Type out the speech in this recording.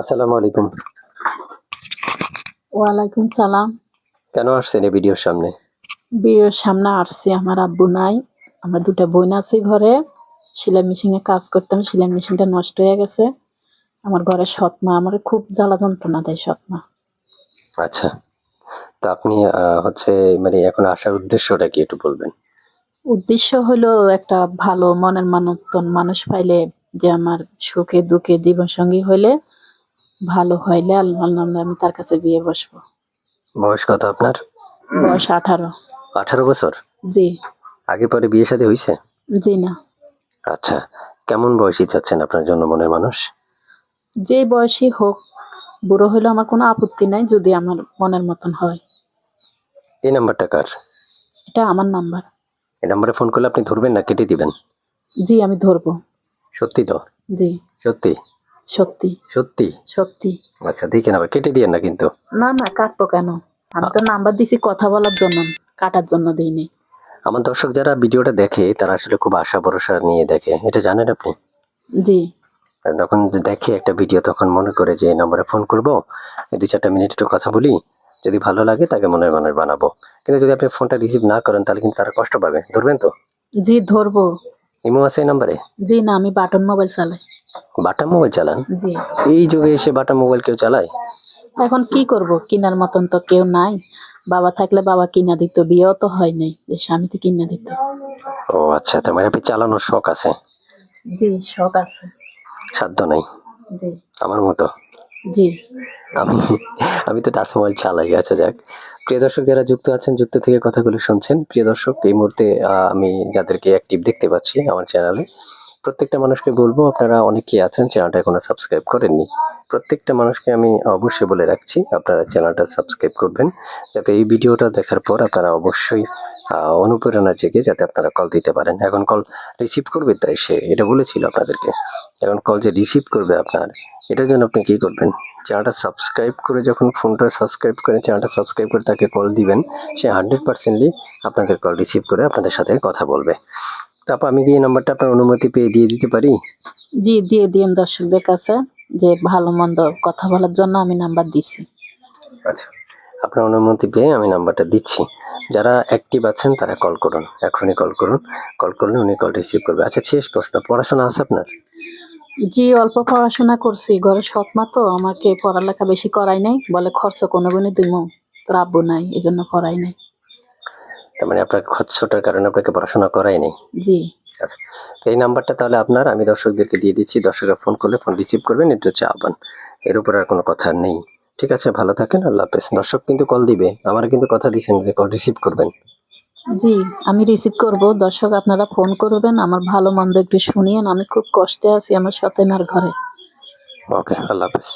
আসসালামু আলাইকুম। ওয়ালাইকুম সালাম। কেন আসছেন এই ভিডিওর সামনে? বিয়ের সামনে আসছি আমার আব্বু নাই। আমার দুটা বোন আছে ঘরে। সেলাই মেশিনে কাজ করতাম সেলাই মেশিনটা নষ্ট হয়ে গেছে। আমার ঘরে সৎমা আমার খুব জ্বালা যন্ত্রণা দেয় সৎমা। আচ্ছা। তো আপনি হচ্ছে মানে এখন আসার উদ্দেশ্যটা কি একটু বলবেন? উদ্দেশ্য হলো একটা ভালো মনের মানবতন মানুষ পাইলে যে আমার সুখে দুঃখে জীবন সঙ্গী হইলে ভালো হইলে আল্লাহ নামে আমি তার কাছে বিয়ে বসবো। বয়স কত আপনার? বয়স আঠারো। আঠারো বছর? জি। আগে পরে বিয়ে শাদী হয়েছে জি না। আচ্ছা কেমন বয়সী চাচ্ছেন আপনার জন্য মনের মানুষ? যে বয়সী হোক বুড়ো হইলে আমার কোনো আপত্তি নাই যদি আমার মনের মতন হয়। এই নাম্বারটা কার? এটা আমার নাম্বার। এই নাম্বারে ফোন করলে আপনি ধরবেন না কেটে দিবেন? জি আমি ধরবো। সত্যি তো? জি। সত্যি? সত্যি। সত্যি? সত্যি। আচ্ছা দেখেন আবার কেটে দিয়েন না কিন্তু? না না কাটবো কেন? আমি তো নাম্বার দিছি কথা বলার জন্য কাটার জন্য দিইনি। আমার দর্শক যারা ভিডিওটা দেখে তারা আসলে খুব আশা ভরসা নিয়ে দেখে। এটা জানেন আপনি? জি। যখন দেখে একটা ভিডিও তখন মনে করে যে এই নম্বরে ফোন করব এই দুই চারটা মিনিট একটু কথা বলি যদি ভালো লাগে তাকে মনে মনে বানাবো। কিন্তু যদি আপনি ফোনটা রিসিভ না করেন তাহলে কিন্তু তারা কষ্ট পাবে। ধরবেন তো? জি ধরবো। ইমো আছে এই নাম্বারে? জি না আমি বাটন মোবাইল চালাই। বাটা মোবাইল চালান? জি। এই যুগে এসে বাটা মোবাইল কেউ চালায়? এখন কি করব? কেনার মতন তো কেউ নাই। বাবা থাকলে বাবা কিনা দিত বিয়েও তো হয় নাই। যে স্বামী তো কিনা দিত। ও আচ্ছা তার মানে আপনি চালানোর শখ আছে? জি শখ আছে। সাধ্য নাই? জি। আমার মতো? জি। আমি আমি তো টাচ মোবাইল চালাই আচ্ছা যাক। প্রিয় দর্শক যারা যুক্ত আছেন যুক্ত থেকে কথাগুলো শুনছেন প্রিয় দর্শক এই মুহূর্তে আমি যাদেরকে অ্যাক্টিভ দেখতে পাচ্ছি আমার চ্যানেলে প্রত্যেকটা মানুষকে বলব, আপনারা অনেকেই আছেন, চ্যানেলটা এখনও সাবস্ক্রাইব করেননি। প্রত্যেকটা মানুষকে আমি অবশ্যই বলে রাখছি, আপনারা চ্যানেলটা সাবস্ক্রাইব করবেন, যাতে এই ভিডিওটা দেখার পর আপনারা অবশ্যই অনুপ্রেরণা জেগে যাতে আপনারা কল দিতে পারেন। এখন কল রিসিভ করবে তাই সে, এটা বলেছিল আপনাদেরকে। এখন কল যে রিসিভ করবে আপনার, এটার জন্য আপনি কি করবেন? চ্যানেলটা সাবস্ক্রাইব করে যখন ফোনটা সাবস্ক্রাইব করে, চ্যানেলটা সাবস্ক্রাইব করে তাকে কল দিবেন, সে হান্ড্রেড পার্সেন্টলি আপনাদের কল রিসিভ করে আপনাদের সাথে কথা বলবে। তারপর আমি কি এই নাম্বারটা আপনার অনুমতি পেয়ে দিয়ে দিতে পারি? জি দিয়ে দিন দর্শকদের কাছে যে ভালো মন্দ কথা বলার জন্য আমি নাম্বার দিছি। আচ্ছা আপনার অনুমতি পেয়ে আমি নাম্বারটা দিচ্ছি। যারা অ্যাক্টিভ আছেন তারা কল করুন এখনই কল করুন। কল করলে উনি কল রিসিভ করবে। আচ্ছা শেষ প্রশ্ন পড়াশোনা আছে আপনার? জি অল্প পড়াশোনা করছি ঘরে সৎমা তো আমাকে পড়ালেখা বেশি করাই নাই বলে খরচ কোনো গুণে দিব তোর আব্বু নাই এই জন্য করাই নাই। তার মানে আপনার খরচটার কারণে আপনাকে পড়াশোনা করাই নেই। জি। আচ্ছা এই নাম্বারটা তাহলে আপনার আমি দর্শকদেরকে দিয়ে দিচ্ছি দর্শকরা ফোন করলে ফোন রিসিভ করবেন এটা হচ্ছে আহ্বান। এর উপর আর কোনো কথা নেই। ঠিক আছে ভালো থাকেন আল্লাহ হাফেজ। দর্শক কিন্তু কল দিবে আমার কিন্তু কথা দিয়েছেন যে কল রিসিভ করবেন। জি আমি রিসিভ করব। দর্শক আপনারা ফোন করবেন আমার ভালো মন্দ একটু শুনিয়েন আমি খুব কষ্টে আছি আমার সাথে আমার ঘরে। ওকে আল্লাহ হাফেজ।